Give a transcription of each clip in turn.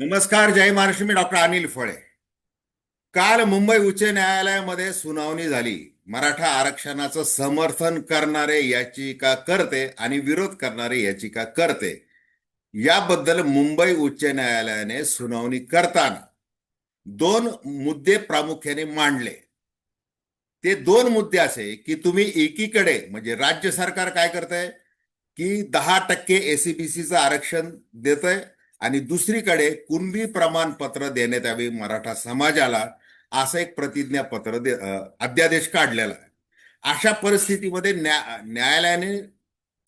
नमस्कार जय महाराष्ट्र मी डॉक्टर अनिल फळे. काल मुंबई उच्च न्यायालयामध्ये सुनावणी झाली. मराठा आरक्षणाचं समर्थन करणारे याचिका करते आणि विरोध करणारे याचिका करते. याबद्दल मुंबई उच्च न्यायालयाने सुनावणी करताना दोन मुद्दे प्रामुख्याने मांडले. ते दोन मुद्दे असे की तुम्ही एकीकडे म्हणजे राज्य सरकार काय करतंय? की दहा टक्के एसीबीसीचं आरक्षण देतंय आणि दुसरीकडे कुणबी प्रमाणपत्र देण्यात यावे मराठा समाजाला असं एक प्रतिज्ञापत्र दे अध्यादेश काढलेला आहे. अशा परिस्थितीमध्ये न्या न्यायालयाने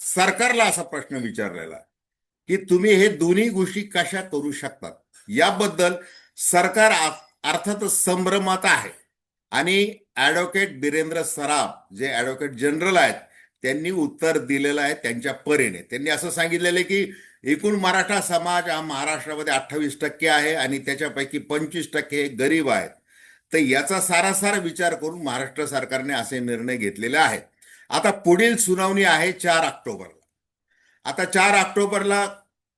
सरकारला असा प्रश्न विचारलेला आहे की तुम्ही हे दोन्ही गोष्टी कशा करू शकतात याबद्दल सरकार अर्थात अर्थातच संभ्रमात आहे. आणि ॲडव्होकेट बिरेंद्र सराफ जे ॲडव्होकेट जनरल आहेत त्यांनी उत्तर दिलेलं आहे त्यांच्या परीने. त्यांनी असं सांगितलेलं आहे की एकूण मराठा समाज हा महाराष्ट्रामध्ये अठ्ठावीस टक्के आहे आणि त्याच्यापैकी पंचवीस टक्के हे गरीब आहेत. तर याचा सारासार विचार करून महाराष्ट्र सरकारने असे निर्णय घेतलेले आहेत. आता पुढील सुनावणी आहे चार ऑक्टोबरला. आता चार ऑक्टोबरला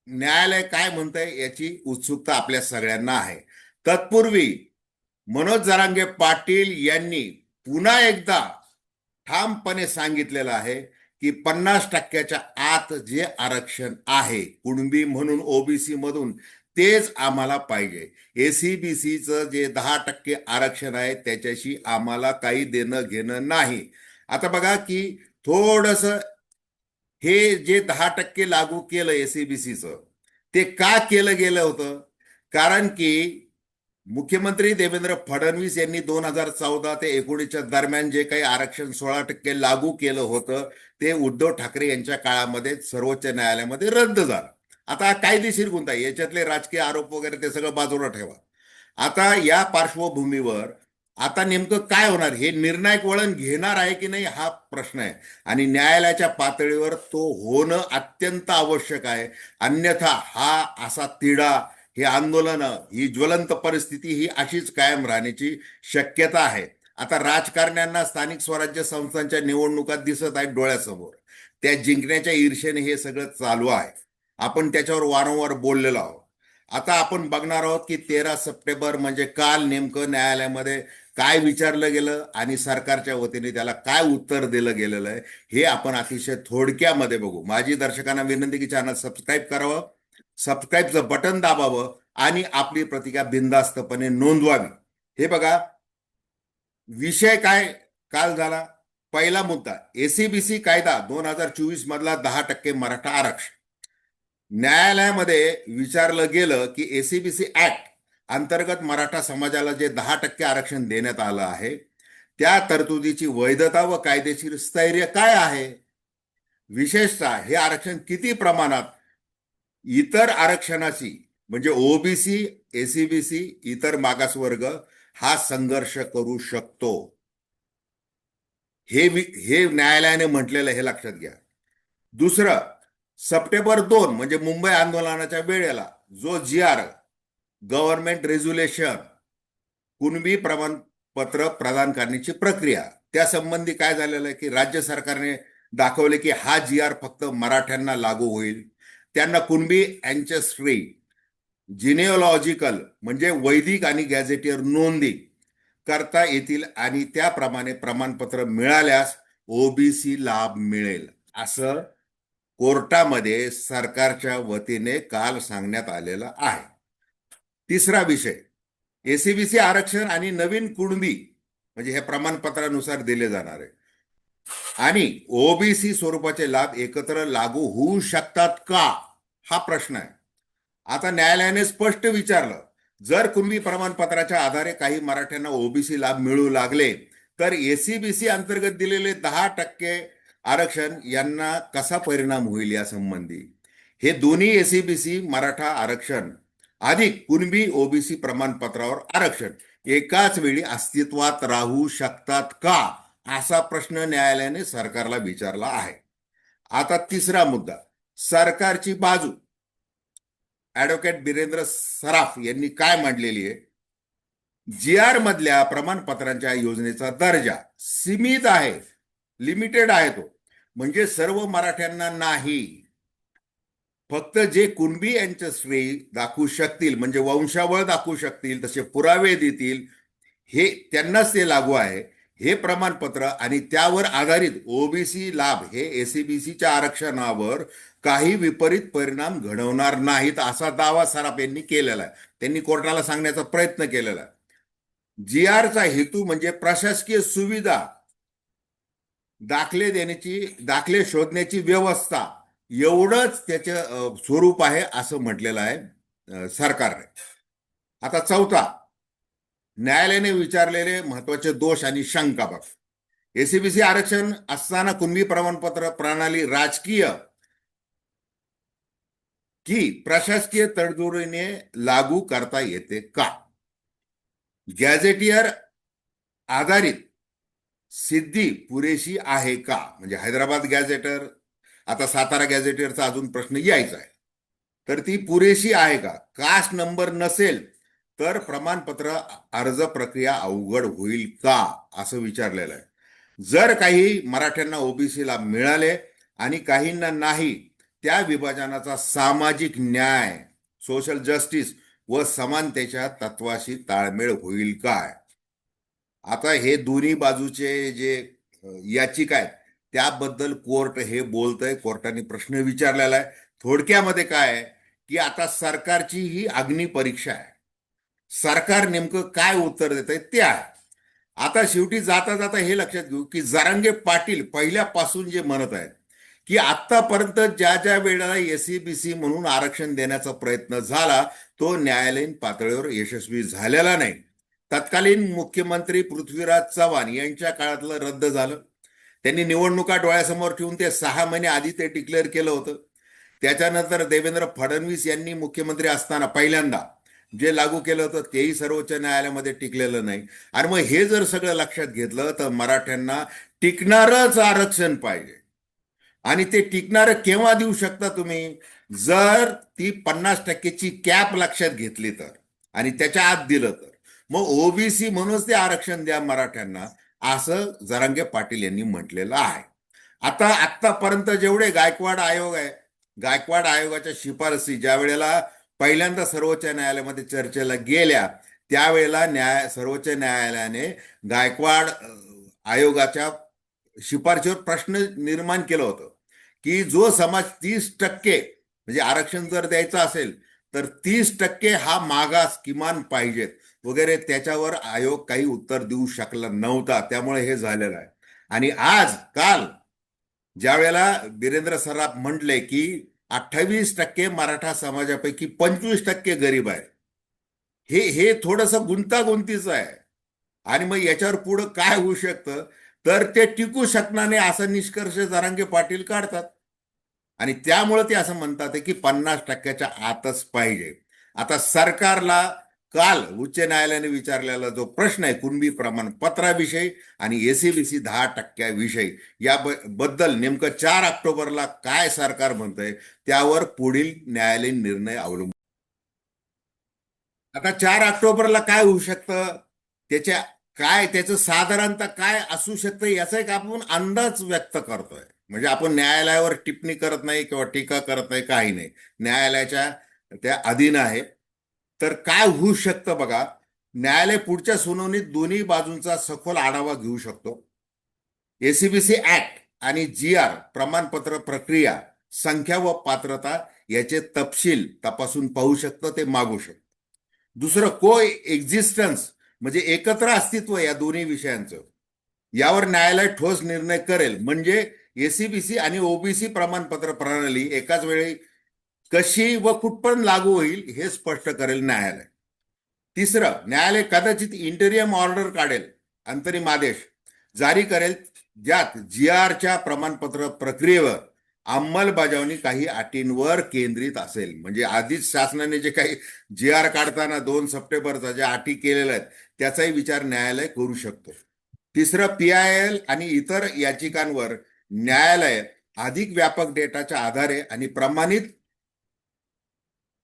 न्यायालय काय म्हणतंय याची उत्सुकता आपल्या सगळ्यांना आहे. तत्पूर्वी मनोज जरांगे पाटील यांनी पुन्हा एकदा ठामपणे सांगितलेलं आहे की पन्नास टक्क्याच्या आत जे आरक्षण आहे कुणबी म्हणून ओबीसी मधून तेच आम्हाला पाहिजे. एसीबीसीचं जे दहा टक्के आरक्षण आहे त्याच्याशी आम्हाला काही देणं घेणं नाही. आता बघा की थोडस हे जे दहा टक्के लागू केलं एसीबीसीचं ते का केलं गेलं होतं? कारण की मुख्यमंत्री देवेंद्र फडणवीस यांनी दोन हजार चौदा ते एकोणीसच्या दरम्यान जे काही आरक्षण सोळा टक्के लागू केलं होतं ते उद्धव ठाकरे यांच्या काळामध्ये सर्वोच्च न्यायालयामध्ये रद्द झालं. आता कायदेशीर गुंता याच्यातले राजकीय आरोप वगैरे ते सगळं बाजूला ठेवा. आता या पार्श्वभूमीवर आता नेमकं काय होणार? हे निर्णायक वळण घेणार आहे की नाही हा प्रश्न आहे. आणि न्यायालयाच्या पातळीवर तो होणं अत्यंत आवश्यक आहे. अन्यथा हा असा तिढा हे आंदोलन ही ज्वलंत परिस्थिती ही अशीच कायम राहण्याची शक्यता आहे. आता राजकारण्यांना स्थानिक स्वराज्य संस्थांच्या निवडणुका दिसत आहेत डोळ्यासमोर. त्या जिंकण्याच्या ईर्षेने हे सगळं चालू आहे. आपण त्याच्यावर वारंवार बोललेलो आहोत. आता आपण बघणार आहोत की तेरा सप्टेंबर म्हणजे काल नेमकं न्यायालयामध्ये काय विचारलं गेलं आणि सरकारच्या वतीने त्याला काय उत्तर दिलं गेलेलं आहे हे आपण अतिशय थोडक्यामध्ये बघू. माझी दर्शकांना विनंती की चॅनल सबस्क्राईब करावं. सबस्क्राईबचं बटन दाबावं आणि आपली प्रतिक्रिया बिनधास्तपणे नोंदवावी. हे बघा विषय काय काल झाला? पहिला मुद्दा एसीबीसी कायदा दोन हजार चोवीस मधला दहा टक्के मराठा आरक्षण. न्यायालयामध्ये विचारलं गेलं की एसीबीसी ऍक्ट अंतर्गत मराठा समाजाला जे दहा टक्के आरक्षण देण्यात आलं आहे त्या तरतुदीची वैधता व कायदेशीर स्थैर्य काय आहे? विशेषतः हे आरक्षण किती प्रमाणात इतर आरक्षणाशी म्हणजे ओबीसी एसीबीसी इतर मागासवर्ग हा संघर्ष करू शकतो. हे हे न्यायालयाने म्हटलेलं हे लक्षात घ्या. दुसरं सप्टेंबर दोन म्हणजे मुंबई आंदोलनाच्या वेळेला जो G R government resolution Kunbi प्रमाणपत्र प्रदान करण्याची प्रक्रिया त्या संबंधी काय झालेलं आहे की राज्य सरकारने दाखवले की हा जी आर फक्त मराठ्यांना लागू होईल. त्यांना कुणबी अँचेस्ट्री जिनेओलॉजिकल म्हणजे वैदिक आणि गॅझेटियर नोंदी करता येतील आणि त्याप्रमाणे प्रमाणपत्र मिळाल्यास ओबीसी लाभ मिळेल असं कोर्टामध्ये सरकारच्या वतीने काल सांगण्यात आलेलं आहे. तिसरा विषय एसीबीसी आरक्षण आणि नवीन कुणबी म्हणजे हे प्रमाणपत्रानुसार दिले जाणार आहे. आणि ओबीसी स्वरूपाचे लाभ एकत्र लागू होऊ शकतात का? हा प्रश्न आहे. आता न्यायालयाने स्पष्ट विचारलं जर कुणबी प्रमाणपत्राच्या आधारे काही मराठ्यांना ओबीसी लाभ मिळू लागले तर एसीबीसी अंतर्गत दिलेले दहा टक्के आरक्षण यांना कसा परिणाम होईल यासंबंधी हे दोन्ही एसीबीसी मराठा आरक्षण अधिक कुणबी ओबीसी प्रमाणपत्रावर आरक्षण एकाच वेळी अस्तित्वात राहू शकतात का? असा प्रश्न न्यायालयाने सरकारला विचारला आहे. आता तिसरा मुद्दा सरकारची बाजू. ऍडव्होकेट बिरेंद्र सराफ यांनी काय मांडलेली आहे? जी आर मधल्या प्रमाणपत्रांच्या योजनेचा दर्जा सीमित आहे लिमिटेड आहे तो. म्हणजे सर्व मराठ्यांना नाही. फक्त जे कुणबी यांच्या श्रेय दाखवू शकतील म्हणजे वंशावळ दाखवू शकतील तसे पुरावे देतील हे त्यांनाच ते लागू आहे. हे प्रमाणपत्र आणि त्यावर आधारित ओबीसी लाभ हे एसीबीसीच्या आरक्षणावर काही विपरीत परिणाम घडवणार नाहीत असा दावा सराफ यांनी केलेला आहे. त्यांनी कोर्टाला सांगण्याचा प्रयत्न केलेला आहे. जी आरचा हेतू म्हणजे प्रशासकीय सुविधा दाखले देण्याची दाखले शोधण्याची व्यवस्था एवढंच त्याचं स्वरूप आहे असं म्हटलेलं आहे सरकारने. आता चौथा न्यायालयाने विचारलेले महत्त्वाचे दोष आणि शंका बघ. एसीबीसी आरक्षण असताना कुणबी प्रमाणपत्र प्रणाली राजकीय? की प्रशासकीय तडजोडीने लागू करता येते का? गॅझेटियर आधारित सिद्धी पुरेशी आहे का? म्हणजे हैदराबाद गॅझेटर आता सातारा गॅझेटियरचा अजून प्रश्न यायचा आहे. तर ती पुरेशी आहे का? कास्ट नंबर नसेल तर प्रमाणपत्र अर्ज प्रक्रिया अवघड होईल का असं विचारलेलं आहे. जर काही मराठ्यांना ओबीसीला मिळाले आणि काहींना नाही त्या विभाजनाचा सामाजिक न्याय सोशल जस्टिस व समानतेच्या तत्वाशी ताळमेळ होईल काय? आता हे दोन्ही बाजूचे जे याचिका आहेत त्याबद्दल कोर्ट हे बोलतंय. कोर्टाने प्रश्न विचारलेला आहे. थोडक्यामध्ये काय आहे की आता सरकारची ही अग्निपरीक्षा आहे. सरकार नेमकं काय उत्तर देत आहे ते आहे. आता शेवटी जाता जाता हे लक्षात घेऊ की जरांगे पाटील पहिल्यापासून जे म्हणत आहेत की आतापर्यंत ज्या ज्या वेळेला एसीबीसी म्हणून आरक्षण देण्याचा प्रयत्न झाला तो न्यायालयीन पातळीवर यशस्वी झालेला नाही. तत्कालीन मुख्यमंत्री पृथ्वीराज चव्हाण यांच्या काळातलं रद्द झालं. त्यांनी निवडणुका डोळ्यासमोर ठेवून ते सहा महिने आधी ते डिक्लेअर केलं होतं. त्याच्यानंतर देवेंद्र फडणवीस यांनी मुख्यमंत्री असताना पहिल्यांदा जे लागू केलं होतं तेही सर्वोच्च न्यायालयामध्ये टिकलेलं नाही. आणि मग हे जर सगळं लक्षात घेतलं तर मराठ्यांना टिकणारच आरक्षण पाहिजे. आणि ते टिकणारं केव्हा देऊ शकता तुम्ही? जर ती पन्नास टक्केची कॅप लक्षात घेतली तर आणि त्याच्या आत दिलं तर. मग ओबीसी म्हणूनच ते आरक्षण द्या मराठ्यांना असं जरांगे पाटील यांनी म्हटलेलं आहे. आता आत्तापर्यंत जेवढे गायकवाड आयोग आहे गायकवाड आयोगाच्या शिफारसी ज्या वेळेला पहिल्यांदा सर्वोच्च न्यायालयामध्ये चर्चेला गेल्या त्यावेळेला न्याय सर्वोच्च न्यायालयाने गायकवाड आयोगाच्या शिफारशीवर प्रश्न निर्माण केलं होतं की जो समाज तीस टक्के म्हणजे आरक्षण जर द्यायचं असेल तर तीस टक्के हा मागास किमान पाहिजेत. वगैरे त्याच्यावर आयोग काही उत्तर देऊ शकला नव्हता त्यामुळे हे झालेलं आहे. आणि आज काल ज्या वेळेला बिरेंद्र सराफ म्हटले की अठ्ठावीस टक्के मराठा समाजापैकी पंचवीस टक्के गरीब आहे. हे हे थोडंसं गुंतागुंतीचं आहे. आणि मग याच्यावर पुढं काय होऊ शकतं? तर ते टिकू शकणार नाही असा निष्कर्ष जरांगे पाटील काढतात. आणि त्यामुळे ते असं म्हणतात की पन्नास टक्क्याच्या आतच पाहिजे. आता सरकारला काल उच्च न्यायालयाने विचारलेला जो प्रश्न आहे कुणबी प्रमाणपत्राविषयी आणि एसीबीसी दहा टक्क्याविषयी या बद्दल नेमकं चार ऑक्टोबरला काय सरकार म्हणतंय त्यावर पुढील न्यायालयीन निर्णय अवलंबून. आता चार ऑक्टोबरला काय होऊ शकतं? त्याच्या काय त्याचं साधारणतः काय असू शकतं याचा एक आपण अंदाज व्यक्त करतोय. म्हणजे आपण न्यायालयावर टिप्पणी करत नाही किंवा टीका करत नाही काही नाही. न्यायालयाच्या त्या अधीन आहे. तर काय होऊ शकतं बघा? न्यायालय पुढच्या सुनावणीत दोन्ही बाजूंचा सखोल आढावा घेऊ शकतो. एसीबीसी ऍक्ट आणि जी आर प्रमाणपत्र प्रक्रिया संख्या व पात्रता याचे तपशील तपासून पाहू शकतं ते मागू शकतं. दुसरं को एक्झिस्टन्स म्हणजे एकत्र अस्तित्व या दोन्ही विषयांचं. यावर न्यायालय ठोस निर्णय करेल. म्हणजे एसीबीसी आणि ओबीसी प्रमाणपत्र प्रणाली एकाच वेळी कशी व कुठपर्यंत लागू होईल हे स्पष्ट करेल न्यायालय. तिसरं न्यायालय कदाचित इंटेरियम ऑर्डर काढेल अंतरिम आदेश जारी करेल ज्यात जी आरच्या प्रमाणपत्र प्रक्रियेवर अंमलबजावणी काही अटींवर केंद्रित असेल. म्हणजे आधीच शासनाने जे काही जी आर काढताना दोन सप्टेंबरचा ज्या अटी केलेल्या आहेत त्याचाही विचार न्यायालय करू शकतो. तिसरं पी आय एल आणि इतर याचिकांवर न्यायालय अधिक व्यापक डेटाच्या आधारे आणि प्रमाणित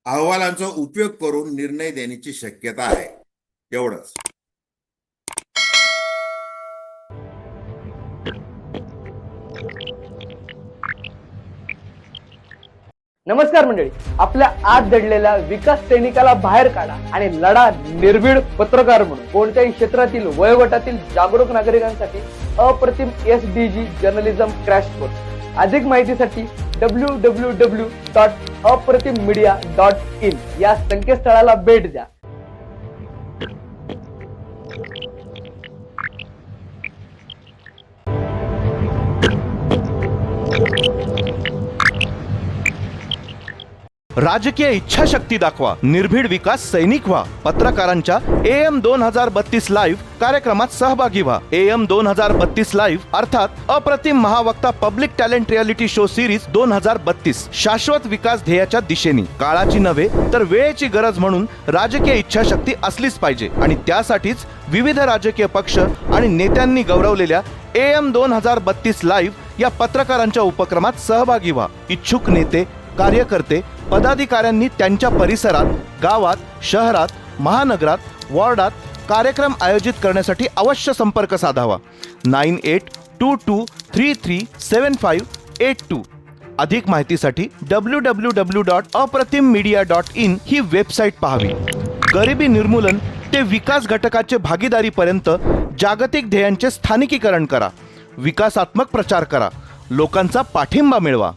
अहवालांचा उपयोग करून निर्णय देण्याची शक्यता आहे. एवढंच. नमस्कार मंडळी. आपल्या आत दडलेल्या विकास सैनिकाला बाहेर काढा आणि लढा निर्भीड पत्रकार म्हणून. कोणत्याही क्षेत्रातील वयोगटातील जागरूक नागरिकांसाठी Apratim S D G journalism crash course. अधिक माहितीसाठी W W W dot Apratim media dot in या संकेतस्थळाला भेट द्या. राजकीय इच्छाशक्ती दाखवा. निर्भीड विकास सैनिक व्हा. पत्रकारांच्या ए एम दोन हजार बत्तीस लाईव्ह कार्यक्रमात सहभागी व्हा. ए एम दोन हजार बत्तीस लाईव्ह अर्थात Apratim Mahavakta public talent reality show series दोन हजार बत्तीस. शाश्वत विकास ध्येयाच्या दिशेने. काळाची नव्हे तर वेळेची गरज म्हणून राजकीय इच्छाशक्ती असलीच पाहिजे. आणि त्यासाठीच विविध राजकीय पक्ष आणि नेत्यांनी गौरवलेल्या ए एम दोन हजार बत्तीस लाईव्ह या पत्रकारांच्या उपक्रमात सहभागी व्हा. इच्छुक नेते कार्यकर्ते पदाधिकाऱ्यांनी त्यांच्या परिसरात गावात शहरात महानगरात वॉर्डात कार्यक्रम आयोजित करण्यासाठी अवश्य संपर्क साधावा. Nine eight two two three three seven five eight two. अधिक माहितीसाठी W W W dot Apratim media dot in he website पाहावी. गरिबी निर्मूलन ते विकास घटकाचे भागीदारीपर्यंत जागतिक ध्येयांचे स्थानिकीकरण करा. विकासात्मक प्रचार करा. लोकांचा पाठिंबा मिळवा.